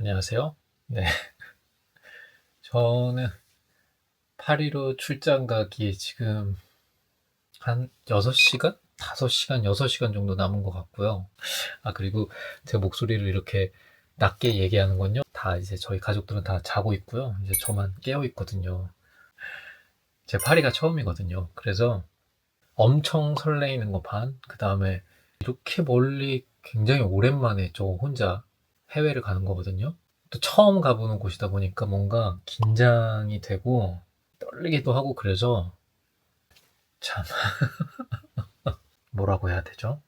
안녕하세요. 네. 저는 파리로 출장 가기에 지금 한 6시간? 5시간, 6시간 정도 남은 것 같고요. 아, 그리고 제 목소리를 이렇게 낮게 얘기하는 건요. 다 이제 저희 가족들은 다 자고 있고요. 이제 저만 깨어 있거든요. 제 파리가 처음이거든요. 그래서 엄청 설레이는 거 반, 그 다음에 이렇게 멀리 굉장히 오랜만에 저 혼자 해외를 가는 거거든요. 또 처음 가보는 곳이다 보니까 뭔가 긴장이 되고 떨리기도 하고 그래서 참 뭐라고 해야 되죠?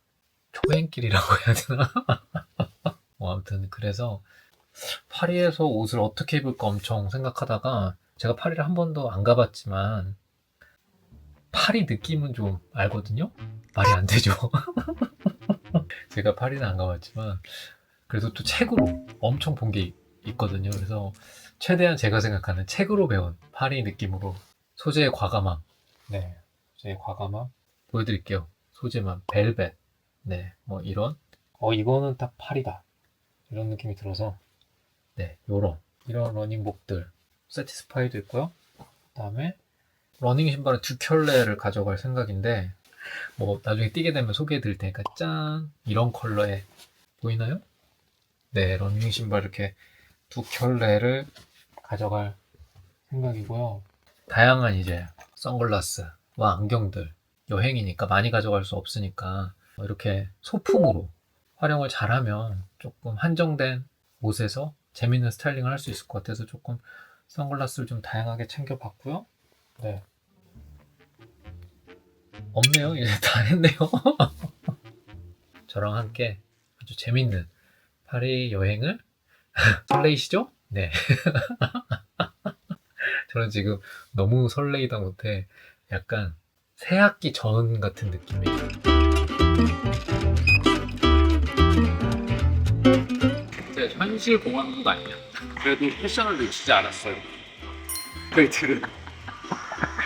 초행길이라고 해야 되나? 뭐 아무튼 그래서 파리에서 옷을 어떻게 입을까 엄청 생각하다가 제가 파리를 한 번도 안 가봤지만 파리 느낌은 좀 알거든요? 말이 안 되죠. 제가 파리는 안 가봤지만 그래도 또 책으로 엄청 본 게 있거든요. 그래서 최대한 제가 생각하는 책으로 배운 파리 느낌으로 소재의 과감함, 네, 소재의 과감함 보여드릴게요. 소재만 벨벳, 네, 뭐 이런. 어 이거는 딱 파리다 이런 느낌이 들어서 네, 요런 이런 러닝복들 세티스파이도 있고요. 그 다음에 러닝 신발은 두 켤레를 가져갈 생각인데 뭐 나중에 뛰게 되면 소개해 드릴 테니까 짠 이런 컬러에 보이나요? 네 러닝 신발 이렇게 두 켤레를 가져갈 생각이고요 다양한 이제 선글라스와 안경들 여행이니까 많이 가져갈 수 없으니까 이렇게 소품으로 활용을 잘하면 조금 한정된 옷에서 재밌는 스타일링을 할 수 있을 것 같아서 조금 선글라스를 좀 다양하게 챙겨봤고요 네 없네요. 이제 다 했네요. 저랑 함께 아주 재밌는 파리 여행을 설레이시죠? 네. 저는 지금 너무 설레이다 못해 약간 새학기 전 같은 느낌이에요. 진짜 현실 공항인 거 아니야? 그래도 패션을 놓치지 않았어요. 벨트를.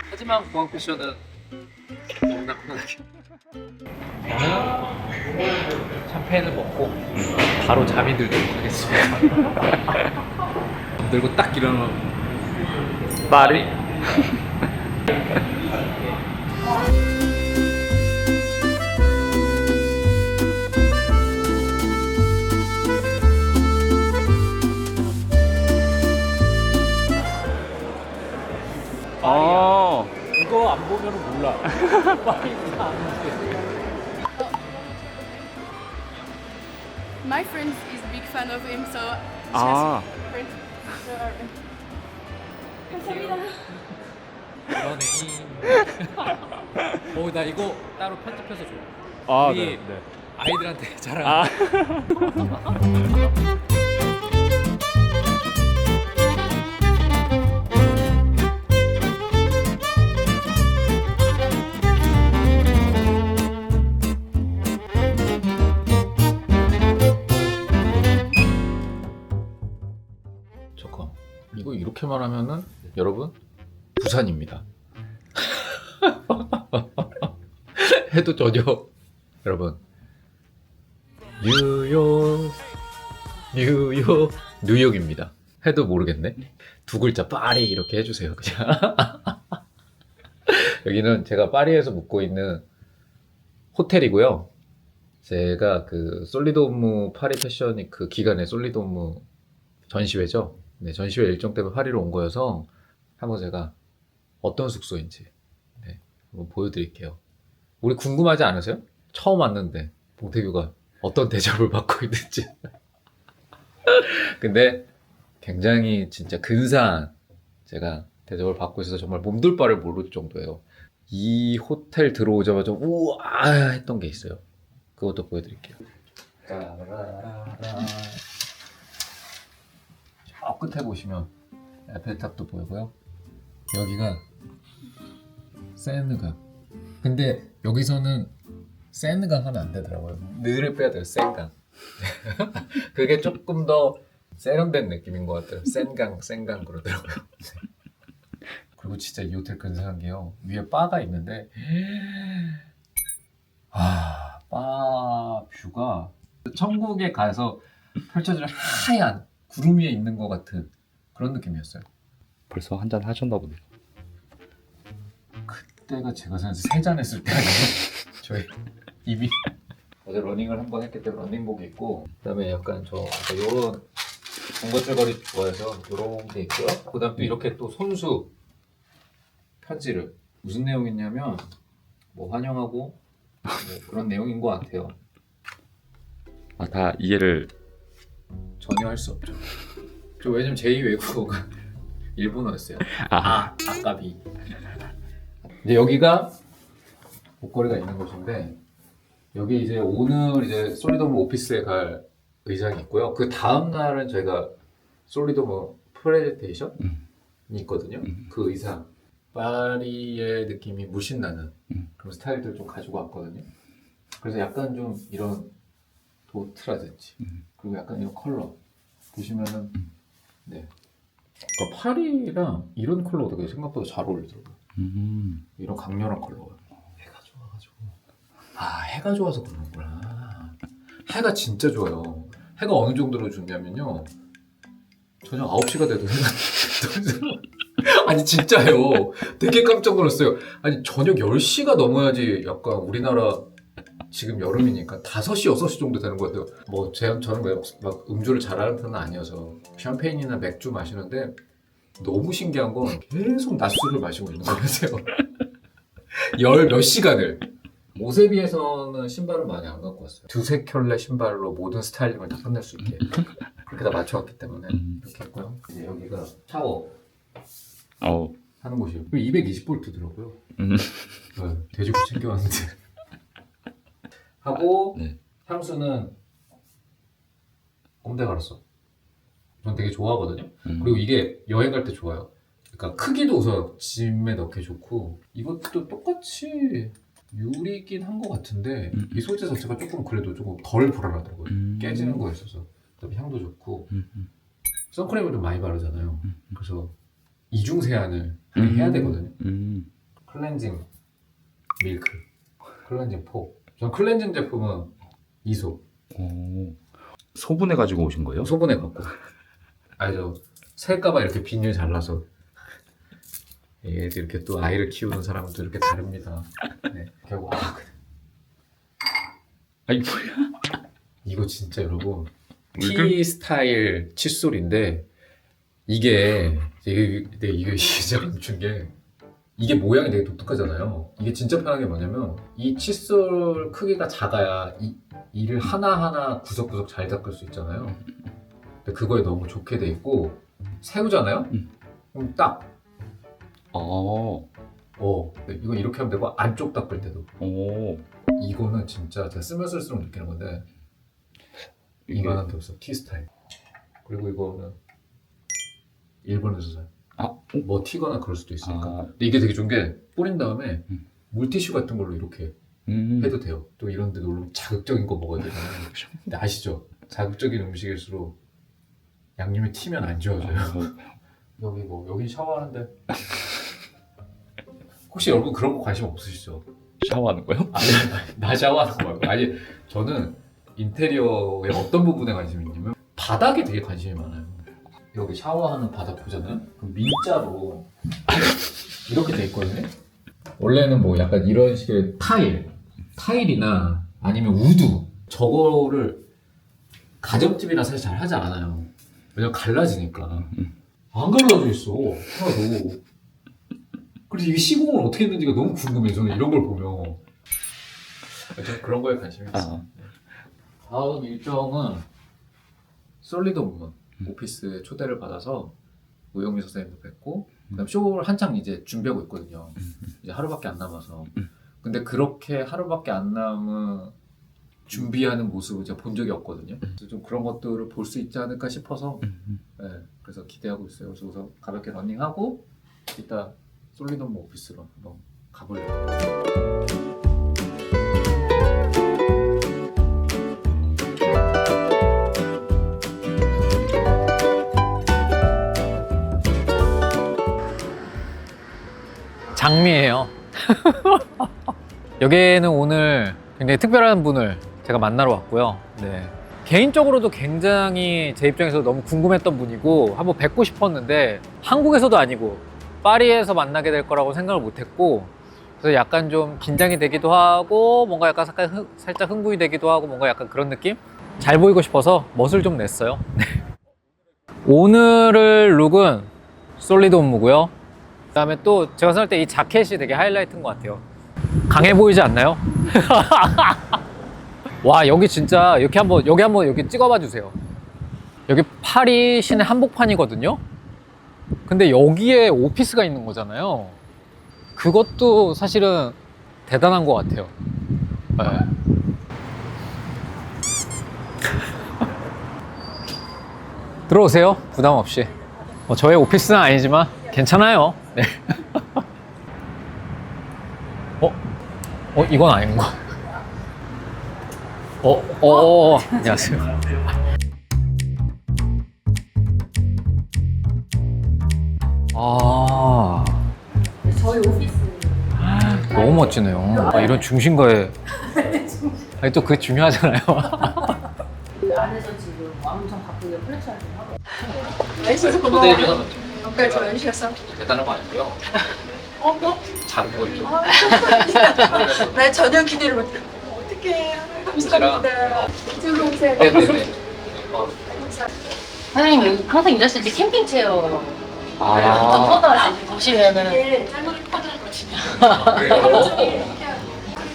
하지만 공항 패션은 너무나 편하게. 저는 샴페인을 먹고 바로 잠이 들도록 하겠습니다. 잠들고 딱 일어나면 파리? 어, 이거 안 보면 몰라. 파리가 My friend is big fan of him, so 아, friend. 그러네. 어, 나 이거 따로 편집해서 줘. 아, 우리 네, 네. 아이들한테 자랑. 아, 부산입니다. 해도 전혀 여러분 뉴욕 뉴욕 뉴욕입니다. 해도 모르겠네. 두 글자 파리 이렇게 해주세요 그냥. 여기는 제가 파리에서 묵고 있는 호텔이고요. 제가 그 솔리드홈무 파리 패션이 그 기간에 솔리드홈무 전시회죠. 네, 전시회 일정 때문에 파리로 온 거여서 한번 제가 어떤 숙소인지 네, 한번 보여드릴게요. 우리 궁금하지 않으세요? 처음 왔는데 봉태규가 어떤 대접을 받고 있는지. 근데 굉장히 진짜 근사한 제가 대접을 받고 있어서 정말 몸둘 바를 모를 정도예요. 이 호텔 들어오자마자 우와 했던 게 있어요. 그것도 보여드릴게요. 저 끝에 보시면 에펠탑도 보이고요. 여기가 세느강. 근데 여기서는 세느강 하면 안 되더라고요. 느를 빼야 돼요. 센강. 그게 조금 더 세련된 느낌인 것 같아요. 센강, 센강 그러더라고요. 그리고 진짜 이 호텔 근사한 게요. 위에 바가 있는데 아, 바 뷰가 천국에 가서 펼쳐지는 하얀 구름 위에 있는 것 같은 그런 느낌이었어요. 벌써 한 잔 하셨나 보네요. 그때가 제가 생각해서 세잔 했을 때 아니에요? 저희 입이 어제 러닝을 한 번 했기 때문에 러닝복이 있고 그다음에 약간 저 요런 군것질거리 좋아해서 요런 게 있고요. 그다음 또 이렇게 또 손수 편지를 무슨 내용이냐면 뭐 환영하고 뭐 그런 내용인 것 같아요. 아, 다 이해를 전혀 할 수 없죠. 저 왜냐면 제2 외국어가 일본어였어요. 아, 아, 아까비. 이제 여기가 목걸이가 있는 곳인데 여기 이제 오늘 이제 솔리도모 오피스에 갈 의상이 있고요. 그 다음 날은 저희가 솔리도모 프레젠테이션이 음. 있거든요. 음. 그 의상 파리의 느낌이 물씬 나는 음. 그런 스타일들 좀 가지고 왔거든요. 그래서 약간 좀 이런 도트라든지 음. 그리고 약간 이런 컬러 보시면은 음. 네. 그러니까 파리랑 이런 컬러가 되게 생각보다 잘 어울리더라고요. 음. 이런 강렬한 컬러가. 해가 좋아가지고. 아 해가 좋아서 그러는구나. 해가 진짜 좋아요. 해가 어느 정도로 좋냐면요. 저녁 9시가 돼도 해가 아니 진짜요. 되게 깜짝 놀랐어요. 아니 저녁 10시가 넘어야지 약간 우리나라 지금 여름이니까 5시, 6시 정도 되는 것 같아요. 뭐 제, 저는 왜 막 음주를 잘하는 편은 아니어서 샴페인이나 맥주 마시는데 너무 신기한 건 계속 낮술을 마시고 있는 거예요. 열 몇 시간을. 옷에 비해서는 신발을 많이 안 갖고 왔어요. 두세 켤레 신발로 모든 스타일링을 다 끝낼 수 있게 그렇게 다 맞춰왔기 때문에 음. 이렇게 했고요. 이제 여기가 샤워 어. 하는 곳이에요. 220볼트더라고요. 음. 네, 돼지고 챙겨왔는데 하고 네. 향수는 꼼데 갈았어. 전 되게 좋아하거든요. 음. 그리고 이게 여행 갈 때 좋아요. 그러니까 크기도 우선 짐에 넣기 좋고 이것도 똑같이 유리긴 한 것 같은데 음. 이 소재 자체가 조금 그래도 조금 덜 불안하더라고요. 음. 깨지는 거에 있어서 그다음에 향도 좋고 음. 음. 선크림을 좀 많이 바르잖아요. 음. 그래서 이중 세안을 하긴 해야 되거든요. 음. 클렌징 밀크, 클렌징 포. 전 클렌징 제품은 이소, 오. 소분해 가지고 오신 거예요? 소분해 갖고. 알죠? 살까봐 이렇게 비닐 잘라서. 예, 이렇게 또 아이를 키우는 사람은 또 이렇게 다릅니다. 네. 결국 아, 그- 아니 뭐야? 이거 진짜 여러분 물결? 티 스타일 칫솔인데 이게 이게 이게 이게 진짜 감춘 게 이게 모양이 되게 독특하잖아요. 이게 진짜 편한 게 뭐냐면 이 칫솔 크기가 작아야 이 이를 하나하나 구석구석 잘 닦을 수 있잖아요. 근데 그거에 너무 좋게 돼 있고 세우잖아요. 음. 그럼 딱 어. 어, 이거 이렇게 하면 되고 안쪽 닦을 때도 오. 이거는 진짜 제가 쓰면 쓸수록 느끼는 건데 이게 이만한 게 없어 티 스타일 그리고 이거는 일본에서 사요 아, 뭐 튀거나 그럴 수도 있으니까 아. 근데 이게 되게 좋은 게 뿌린 다음에 음. 물티슈 같은 걸로 이렇게 음. 해도 돼요 또 이런 데 놀러 자극적인 거 먹어야 되잖아요 근데 아시죠? 자극적인 음식일수록 양념이 튀면 안 좋아져요 여기 뭐 여기 샤워하는데 혹시 여러분 그런 거 관심 없으시죠? 샤워하는 거요? 아니, 나 샤워하는 거 말고. 아니, 저는 인테리어의 어떤 부분에 관심이 있냐면 바닥에 되게 관심이 많아요. 여기 샤워하는 바닥 보잖아요? 그럼 민자로 이렇게 돼 있거든요? 원래는 뭐 약간 이런 식의 타일, 타일이나 아니면 우드, 저거를 가정집이나 사실 잘 하지 않아요. 왜냐 면 갈라지니까. 안 갈라져 있어, 하나도. 그래서 이게 시공을 어떻게 했는지가 너무 궁금해요. 저는 이런 걸 보면. 저는 그런 거에 관심이 있어요. 아. 다음 일정은 솔리드 부분 오피스에 초대를 받아서 우영미 선생님도 뵙고 그다음 쇼를 한창 이제 준비하고 있거든요. 이제 하루밖에 안 남아서. 근데 그렇게 하루밖에 안 남은 준비하는 모습을 제가 본 적이 없거든요. 그래서 좀 그런 것들을 볼 수 있지 않을까 싶어서 음. 네, 그래서 기대하고 있어요. 그래서 가볍게 러닝하고 이따 솔리덤 오피스로 한번 가보려고. 장미예요. 여기에는 오늘 굉장히 특별한 분을 제가 만나러 왔고요. 네. 개인적으로도 굉장히 제 입장에서 너무 궁금했던 분이고 한번 뵙고 싶었는데 한국에서도 아니고 파리에서 만나게 될 거라고 생각을 못했고 그래서 약간 좀 긴장이 되기도 하고 뭔가 약간 살짝, 흥분이 되기도 하고 뭔가 약간 그런 느낌? 잘 보이고 싶어서 멋을 좀 냈어요. 네. 오늘의 룩은 솔리드 홈무고요. 그다음에 또 제가 생각할 때 이 자켓이 되게 하이라이트인 것 같아요. 강해 보이지 않나요? 와 여기 진짜 이렇게 한번 여기 한번 여기 찍어봐 주세요. 여기 파리 시내 한복판이거든요. 근데 여기에 오피스가 있는 거잖아요. 그것도 사실은 대단한 것 같아요. 네. 들어오세요. 부담 없이. 뭐 저의 오피스는 아니지만 괜찮아요. 네. 어? 어 이건 아닌 거. 어, 어, 어, 어. 안녕하세요. 아, 저희 오피스 너무 멋지네요. 아, 이런 중심가에. 아니, 또 그게 중요하잖아요. 안에서 지금 엄청 바쁘게 좀 하고 맛있어서 고 아까 저 연시였어. 대단한 거 아니고요. 어, 뭐? 잘 보이죠. 나 전혀 기대를 못해. 어떡해. 감사합니다. 이쪽으로 오세요. 네네네. 사장님 여기 항상 일하실 때 캠핑 체어 아. 좀 뻗어야 돼 보시면은 이게 짤막이 퍼즐 거든요 아, 그래요? 하루 종일 이렇게 하고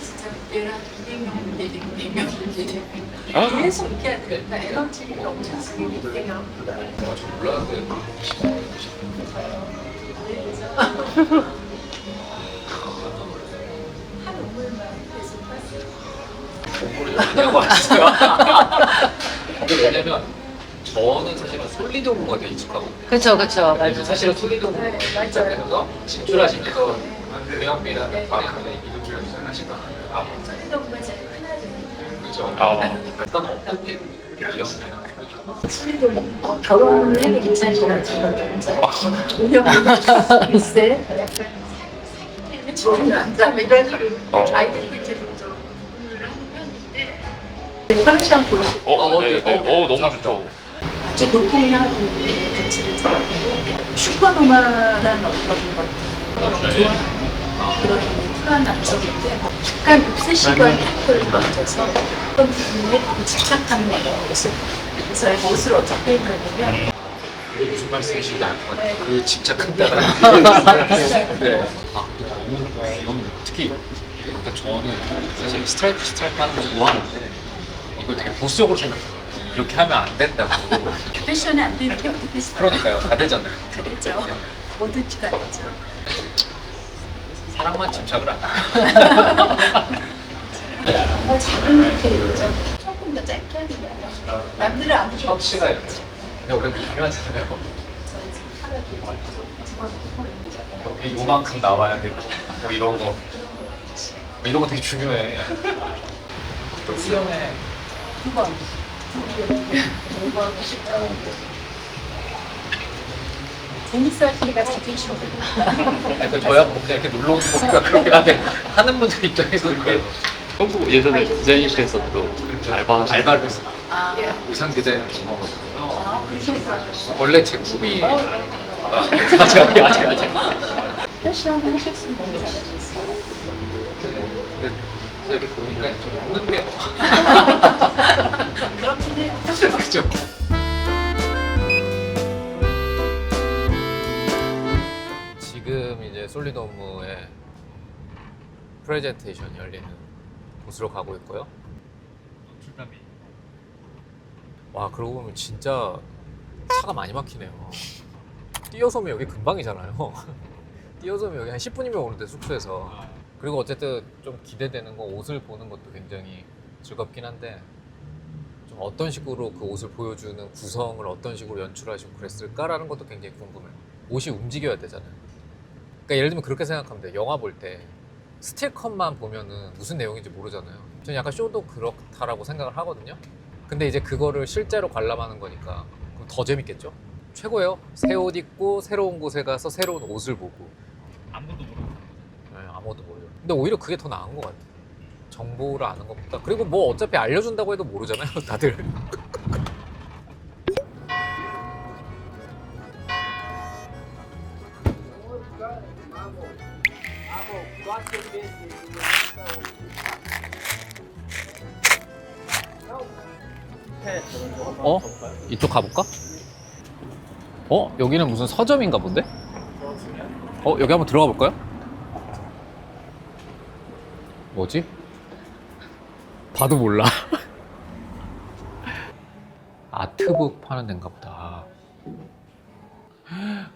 진짜 얘랑 200명, 200명, 200명 계속 이렇게 해야 되니까 에너지가 엄청 쓰기 때 문에 공부를 왔어요. 근데 왜냐면 저는 사실은 솔리드 공부가 되게 익숙하고 그쵸 그쵸 그래서 사실은 솔리드 공부가 네, 맞아요. 시작해서 진출하시면서 대학비라는 과학하는 이동을 하시다. 아, 너무 제일 큰 아들. 그죠. 아. 일단 어떻게 들렸어요? 친구들 어, 결혼을 해도 괜찮지만 지금 운영 글쎄 좋은 남자 뭐 이런 어. 아이들이 이제 좀 화장실 보시고 어, 네, 네. 어, 너무 좋죠. 아주 높이하고 같이 슈퍼노마라는 어떤 것 그런 쿨한 남성인데 약간 옵세시브한 타입을 만져서 어떤 부분에 집착하는 모습 그래서 옷을 어떻게 입냐면 무슨 말씀이신지 알것 같아요. 그 집착한다는 네. 아, 이건 특히 그러니까 저는 사실 스트라이프 스트라이프 하는 거 좋아하는데 이걸 되게 보수적으로 생각해요. 이렇게 하면 안 된다고. 패션이 안 되는 게 어떻게 있어요? 그러니까요. 다 되잖아요. 그랬죠. 뭐든지가 되죠. 사랑만 집착을 안 해요. 정말 작은 캐릭터 조금 더 짧게 해야 되냐. 남들은 안 보죠. 셔츠가 이렇게. 근데 원래 중요하잖아요. 여기 요만큼 나와야 되고 뭐 이런 거. 뭐 이런 거 되게 중요해. 좀 수영해. 두번 공부하고 자기 싫어 그러니까 저야 뭐 그냥 이렇게 놀러 오는 거니까 그렇게 하게 하는 분들 입장에서 이렇게 형도 예전에 디자인실에서도 알바 알바를 했어요. 아, 의상 디자인을 전공하거든요. 아, 원래 제 꿈이 아, 아직 아직 아직 아직. 패션 하셨으면. 근데 이렇게 보니까 좀 웃는 게 그렇긴 해요. 그죠. 이제 솔리드 업무의 프레젠테이션이 열리는 곳으로 가고 있고요. 출감이. 와 그러고 보면 진짜 차가 많이 막히네요. 뛰어서 오면 여기 금방이잖아요. 뛰어서 오면 여기 한 10분이면 오는데 숙소에서. 그리고 어쨌든 좀 기대되는 건 옷을 보는 것도 굉장히 즐겁긴 한데 좀 어떤 식으로 그 옷을 보여주는 구성을 어떤 식으로 연출하시고 그랬을까라는 것도 굉장히 궁금해요. 옷이 움직여야 되잖아요. 그러니까 예를 들면 그렇게 생각하면 돼요. 영화 볼 때 스틸컷만 보면은 무슨 내용인지 모르잖아요. 저는 약간 쇼도 그렇다라고 생각을 하거든요. 근데 이제 그거를 실제로 관람하는 거니까 그럼 더 재밌겠죠? 최고예요. 새 옷 입고 새로운 곳에 가서 새로운 옷을 보고 아무도 모르고. 네, 아무것도 모르요. 근데 오히려 그게 더 나은 것 같아요. 정보를 아는 것보다 그리고 뭐 어차피 알려준다고 해도 모르잖아요, 다들. 어? 이쪽 가볼까? 어? 여기는 무슨 서점인가 본데? 어? 여기 한번 들어가 볼까요? 뭐지? 봐도 몰라. 아트북 파는 데인가 보다.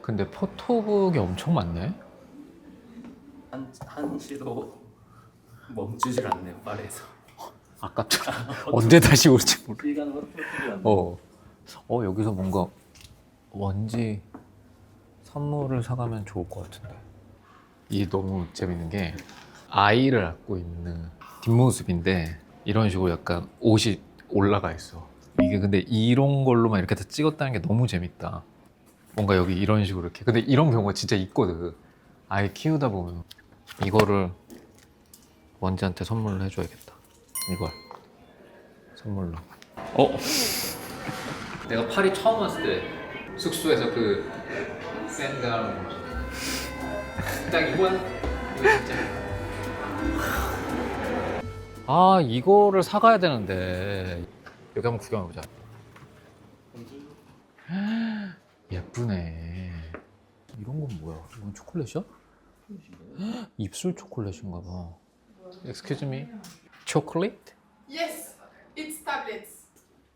근데 포토북이 엄청 많네? 한, 한시도 멈추질 않네요 파리에서 아깝다. 언제 다시 올지 모르 어. 어, 여기서 뭔가 원지 선물을 사가면 좋을 것 같은데. 이게 너무 재밌는 게 아이를 안고 있는 뒷모습인데 이런 식으로 약간 옷이 올라가 있어. 이게 근데 이런 걸로만 이렇게 다 찍었다는 게 너무 재밌다. 뭔가 여기 이런 식으로 이렇게. 근데 이런 경우가 진짜 있거든. 아이 키우다 보면 이거를 원지한테 선물을 해줘야겠다. 이걸. 선물로. 어? 내가 파리 처음 왔을 때 숙소에서 그 샌들 딱 이거야 이거 진짜. 아 이거를 사가야 되는데. 여기 한번 구경해보자. 예쁘네. 이런 건 뭐야? 이건 초콜릿이야? 입술 초콜릿인가 봐. Excuse me 초콜릿? Yes, it's tablets.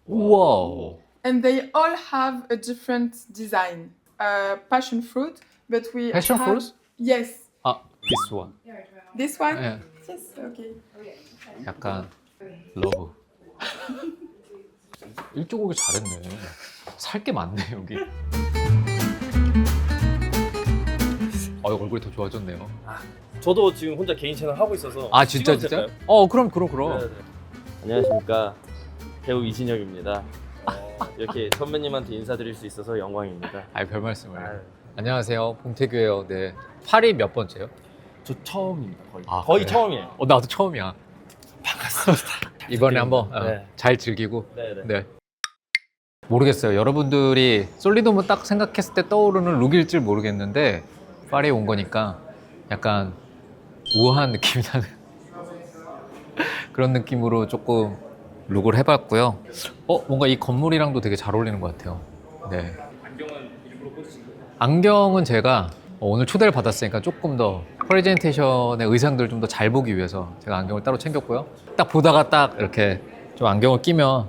우와 And they all have a different design. Uh, passion fruit, but we Passion have... fruits? Yes. 아 this one This one? 예. Yes, okay. 약간 러브. 일찍 오기 잘했네. 살 게 많네 여기. 어 얼굴이 더 좋아졌네요. 저도 지금 혼자 개인 채널 하고 있어서 아 진짜 찍어도 진짜? 될까요? 어 그럼 그럼 그럼. 네, 네. 안녕하십니까 배우 이진혁입니다. 어, 이렇게 선배님한테 인사드릴 수 있어서 영광입니다. 아이 별 말씀을. 아유, 안녕하세요 봉태규예요. 네. 파리 몇 번째요? 저 처음입니다 거의 아, 거의 그래요? 처음이에요. 어 나도 처음이야. 반갑습니다. 이번에 한번 어, 네. 잘 즐기고. 네네. 네. 모르겠어요. 여러분들이 솔리돔을 딱 생각했을 때 떠오르는 룩일 줄 모르겠는데 파리에 온 거니까 약간 우아한 느낌이 나는 그런 느낌으로 조금 룩을 해봤고요. 어 뭔가 이 건물이랑도 되게 잘 어울리는 것 같아요. 네. 안경은 제가 오늘 초대를 받았으니까 조금 더 프레젠테이션의 의상들 좀 더 잘 보기 위해서 제가 안경을 따로 챙겼고요. 딱 보다가 딱 이렇게 좀 안경을 끼면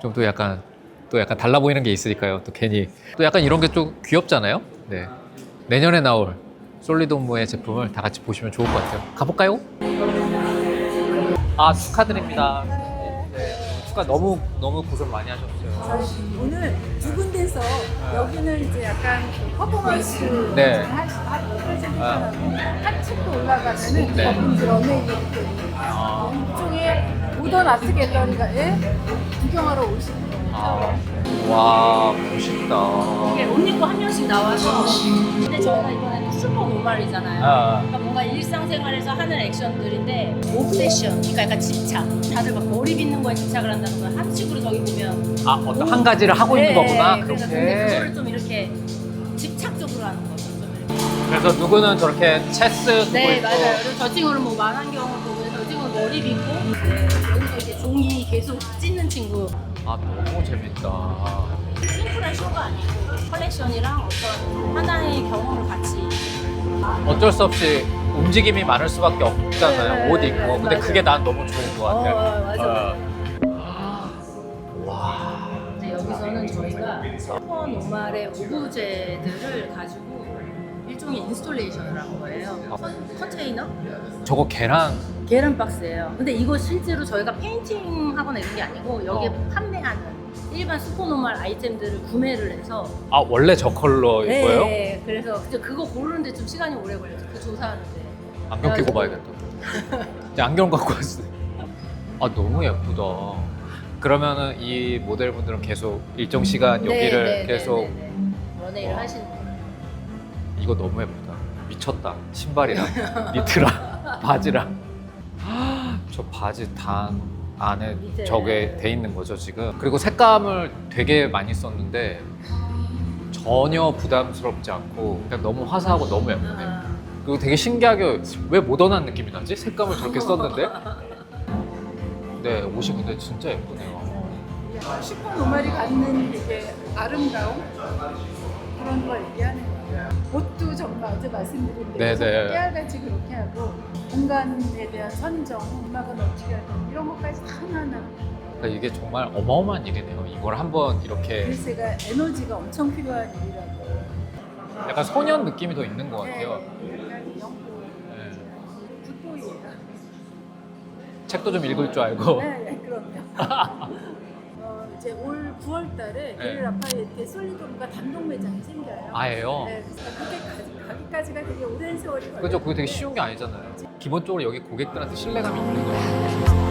좀 또 약간 또 약간 달라 보이는 게 있으니까요. 또 괜히 또 약간 이런 게 좀 귀엽잖아요. 네. 내년에 나올 솔리도무의 제품을 다 같이 보시면 좋을 것 같아요. 가볼까요? 아 축하드립니다. 네, 축하 너무 너무 고생 많이 하셨어요. 오늘 두 군데서 여기는 이제 약간 그 퍼포먼스 네. 한, 한 프레젠테이션하고 한 층도 올라가면은 네. 이제 런웨이이기 때문에 이쪽에 모던 아트 갤러리가에 구경하러 오시는. 아, 와 멋있다. 이게 옷 입고 한 명씩 나와서 근데 저희가 이번에 슈퍼 노말이잖아요. 아, 그러니까 뭔가 일상생활에서 하는 액션들인데 옵세션, 그러니까 약간 집착. 다들 막 머리 빗는 거에 집착을 한다는 거야. 한식으로 저기 보면 아 어떤 한 가지를 하고 있는 네, 거구나. 그래서 근데. 그거를 좀 이렇게 집착적으로 하는 거죠. 좀 이렇게. 그래서 누구는 저렇게 체스 보고 네 있고. 맞아요. 그리고 저 친구는 뭐 만환경을 보고 저 친구는 머리 빗고 네, 여기서 이제 종이 계속 찢는 친구. 아 너무 재밌다. 심플한 쇼가 아니고 컬렉션이랑 어떤 하나의 경험을 같이 어쩔 수 없이 움직임이 많을 수밖에 없잖아요. 네, 옷 네, 입고. 네, 근데 맞아요. 그게 난 너무 좋은 것 같아요. 어, 맞아. 어. 와. 이제 여기서는 저희가 슈퍼 노말의 오브제들을 가지고 일종의 인스톨레이션을 한 거예요. 컨- 컨테이너? 저거 계란. 계란 박스예요. 근데 이거 실제로 저희가 페인팅 하거나 이런 게 아니고 여기에 어. 판매하는 일반 슈퍼 노말 아이템들을 구매를 해서 아 원래 저 컬러인 거예요? 네, 그래서 그저 그거 고르는데 좀 시간이 오래 걸렸어요. 그 조사하는데. 안경 끼고 봐야겠다. 이제 안경 갖고 왔어요. 아 너무 예쁘다. 그러면은 이 모델분들은 계속 일정 시간 여기를 네, 네, 계속 네, 네, 네. 연예일을 와. 하시는 분. 이거 너무 예쁘다. 미쳤다. 신발이랑 니트랑 바지랑. 저 바지 단 안에 밑에. 저게 돼 있는 거죠 지금. 그리고 색감을 되게 많이 썼는데 전혀 부담스럽지 않고 그냥 너무 화사하고 너무 예쁘네. 아, 그리고 되게 신기하게 왜 모던한 느낌이 나지? 색감을 저렇게 썼는데. 네 옷이 근데 진짜 예쁘네요. 슈퍼 노말이 갖는 되게 아름다움 그런 걸 얘기하는 거예요. 옷도 정말 어제 말씀드린 네, 대로 네. 깨알같이 그렇게 하고 공간에 대한 선정, 음악은 어떻게 하든 이런 것까지 하나하나 그러니까 이게 정말 어마어마한 일이네요. 이걸 한번 이렇게 글쎄가 에너지가 엄청 필요한 일이라고. 약간 소년 느낌이 더 있는 것 같아요. 네, 약간 영국 네. 굿보이예요. 책도 좀 읽을 줄 알고. 네, 네, 그럼요. 어, 이제 올 9월 달에 네. 네. 라파이에테 솔리도르가 단독 매장이 생겨요. 아예요. 네, 그래서 그게 가 기, 가기까지가 되게 오랜 세월이 걸려요. 그죠? 그게 되게 쉬운 게 아니잖아요. 기본적으로 여기 고객들한테 신뢰감이 있는 거예요.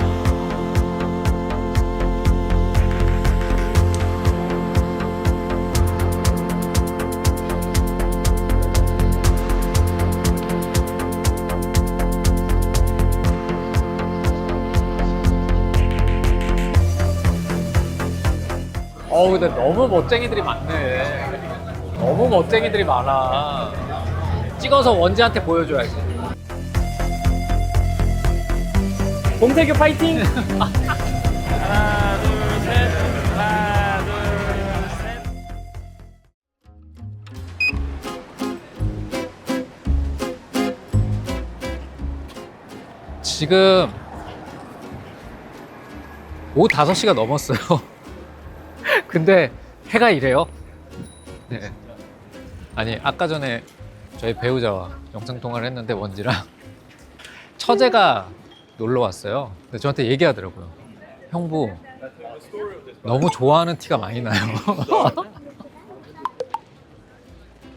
어우, 근데 너무 멋쟁이들이 많네. 너무 멋쟁이들이 많아. 찍어서 원지한테 보여줘야지. 봉태규 파이팅! 하나, 둘, 셋. 하나, 둘, 셋. 지금 오후 5시가 넘었어요. 근데 해가 이래요. 네. 아니, 아까 전에 저희 배우자와 영상통화를 했는데 원지랑 처제가 놀러 왔어요. 근데 저한테 얘기하더라고요. 형부, 너무 좋아하는 티가 많이 나요.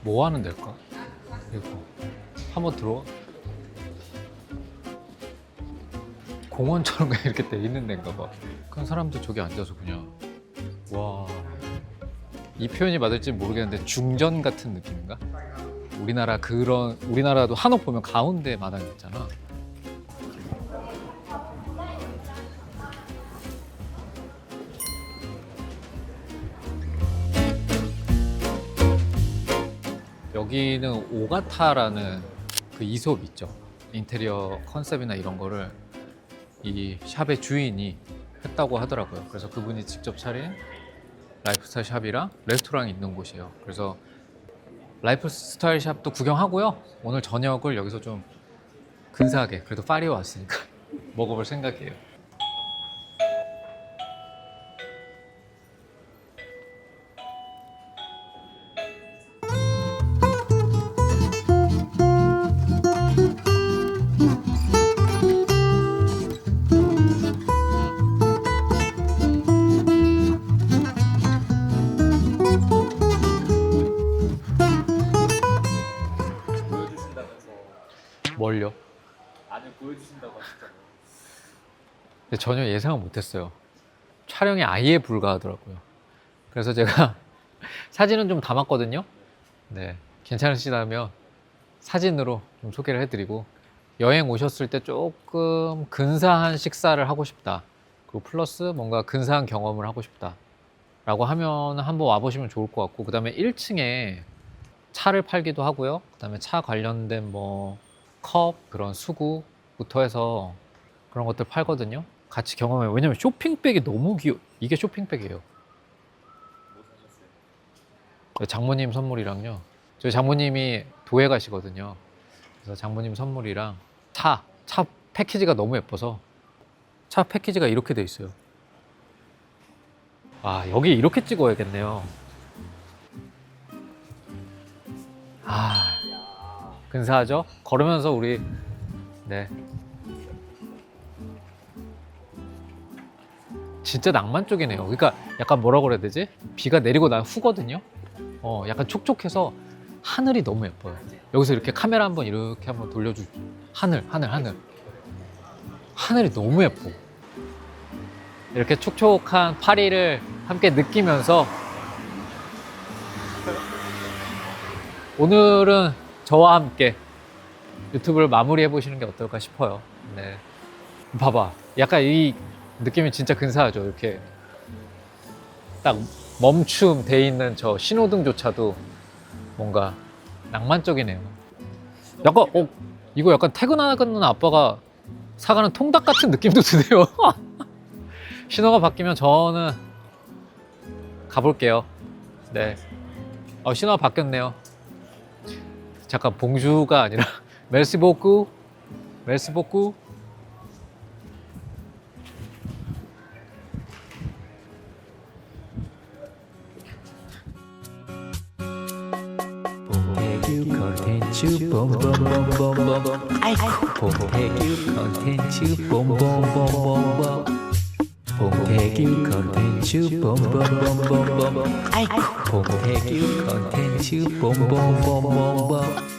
뭐 하는 데일까? 이거 한번 들어와. 공원처럼 이렇게 돼 있는 데인가 봐. 큰 사람도 저기 앉아서 그냥 와. 이 표현이 맞을지 모르겠는데 중전 같은 느낌인가? 우리나라 그런 우리나라도 한옥 보면 가운데 마당 있잖아. 여기는 오가타라는 그 이솝 있죠. 인테리어 컨셉이나 이런 거를 이 샵의 주인이 했다고 하더라고요. 그래서 그분이 직접 차린 라이프스타일 샵이랑 레스토랑이 있는 곳이에요. 그래서 라이프 스타일 샵도 구경하고요. 오늘 저녁을 여기서 좀 근사하게 그래도 파리에 왔으니까 먹어볼 생각이에요. 전혀 예상을 못했어요. 촬영이 아예 불가하더라고요. 그래서 제가 사진은 좀 담았거든요. 네, 괜찮으시다면 사진으로 좀 소개를 해드리고 여행 오셨을 때 조금 근사한 식사를 하고 싶다. 그리고 플러스 뭔가 근사한 경험을 하고 싶다. 라고 하면 한번 와보시면 좋을 것 같고, 그 다음에 1층에 차를 팔기도 하고요. 그 다음에 차 관련된 뭐 컵, 그런 수구부터 해서 그런 것들 팔거든요. 같이 경험해요. 왜냐면 쇼핑백이 너무 귀여. 이게 쇼핑백이에요. 장모님 선물이랑요. 저희 장모님이 도에 가시거든요. 그래서 장모님 선물이랑 차, 차 패키지가 너무 예뻐서 차 패키지가 이렇게 돼 있어요. 아, 여기 이렇게 찍어야겠네요. 아, 근사하죠? 걸으면서 우리 네. 진짜 낭만 쪽이네요. 그러니까 약간 뭐라 그래야 되지? 비가 내리고 난 후거든요. 어, 약간 촉촉해서 하늘이 너무 예뻐요. 여기서 이렇게 카메라 한번 이렇게 한번 돌려주. 하늘, 하늘, 하늘. 하늘이 너무 예뻐. 이렇게 촉촉한 파리를 함께 느끼면서 오늘은 저와 함께 유튜브를 마무리해 보시는 게 어떨까 싶어요. 네. 봐봐. 약간 이 느낌이 진짜 근사하죠. 이렇게 딱 멈춤 돼 있는 저 신호등조차도 뭔가 낭만적이네요. 약간 어 이거 약간 퇴근하는 아빠가 사가는 통닭 같은 느낌도 드네요. 신호가 바뀌면 저는 가볼게요. 네. 어, 신호가 바뀌었네요. 잠깐 봉주가 아니라 멜시 보쿠, 멜시 보쿠. content you, boom, boom, boom, boom, boom. I boom, take you, content you, boom, boom, boom, boom, boom. Boom, take you, content you, boom, boom, boom, boom, boom. I boom, take you, content you, boom, boom, boom, boom, boom.